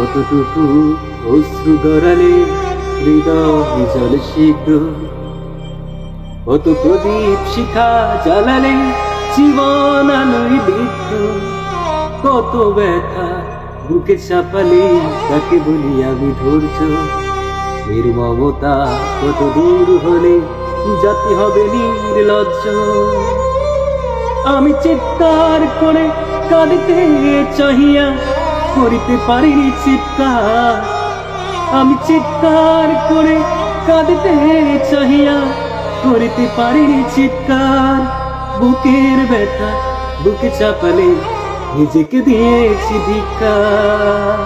কতটুকু অশ্রু গড়ালে হৃদয় জল সিদ্ধ। কত প্রদীপ শিখা জ্বালালে জীবন আলোয় লিপ্ত কত ব্যথা বুকে চাপালে তাকে বলি আমি ধৈর্য। এর মমতা কত দূর হলে জাতি হবে নির্লজ্জ। আমি চিৎকার করে কাঁদিতে চাহিয়া করিতে পারিনি চিৎকার। আমি চিৎকার করে কাঁদিতে চাহিয়া করিতে পারিনি চিৎকার। বুকের ব্যথা বুকে চাপালে নিজেকে দিয়েছি ধিক্কার।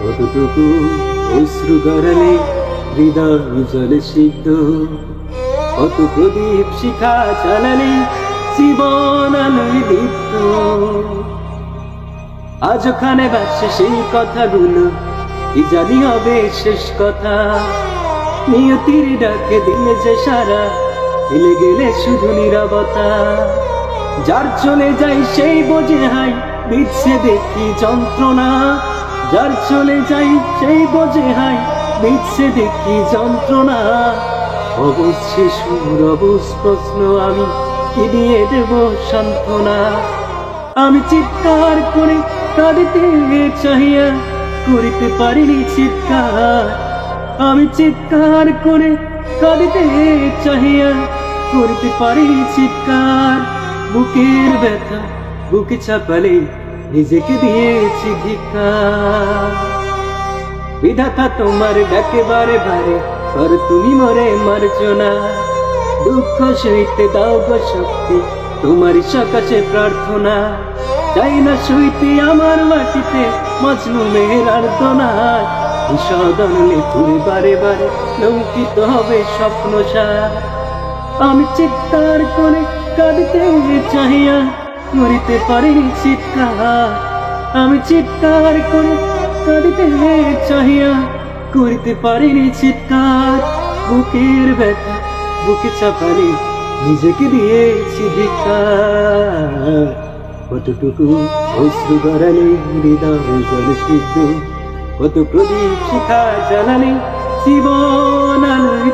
কতটুকু অশ্রু গড়ালে হৃদয় জলে সিদ্ধ। কত প্রদীপ শিখা চালালে জীবন আলোয় দীপ্ত আজ ওখানে বাসে, সেই কথাগুলো কি জানি হবে শেষ কথা? নিয়তির ডাকে দিলে যে সারা ফেলে গেলে শুধু নিরবতা। যার চলে যাই সেই বোঝে হাই বিচ্ছে দেখি যন্ত্রণা? যার চলে যাই সেই বোঝে হাই বিচ্ছে দেখি যন্ত্রণা? অবশ্যই সুর অবুজ প্রশ্ন আমি কি দিয়ে দেব সান্ত্বনা? আমি চিৎকার করে চাহিয়া করিতে পারিনি চিৎকার। আমি চিৎকার করে কাঁদিতে চাহিয়া করিতে পারিনি চিৎকার। বুকের ব্যথা বুকে চাপালে নিজেকে দিয়েছি ধিক্কার। বিধাতা তোমার ডাকে বারে বারে তুমি মরে মারছো না। দুঃখ সইতে দাও গো শক্তি তোমার সকাশে প্রার্থনা। চাই না সইতে আমার মাটিতে মজনু মেহের আর্দনায় তুই বারে বারে লঙ্কিত হবে স্বপ্ন আমি চিৎকার করে কাঁদতে চাহিয়া মরিতে পারিনি চিৎকার। আমি চিৎকার করে কাঁদতে চাহিয়া করিতে পারিনি চিৎকার। বুকের ব্যথা, বুকে চাপালে নিজেকে দিয়েছি ধিক্কার কতটুকু অশ্রু গড়ালে হৃদয় জল সিদ্ধ কত প্রদীপ শিখা জ্বালালে জীবন আলোয়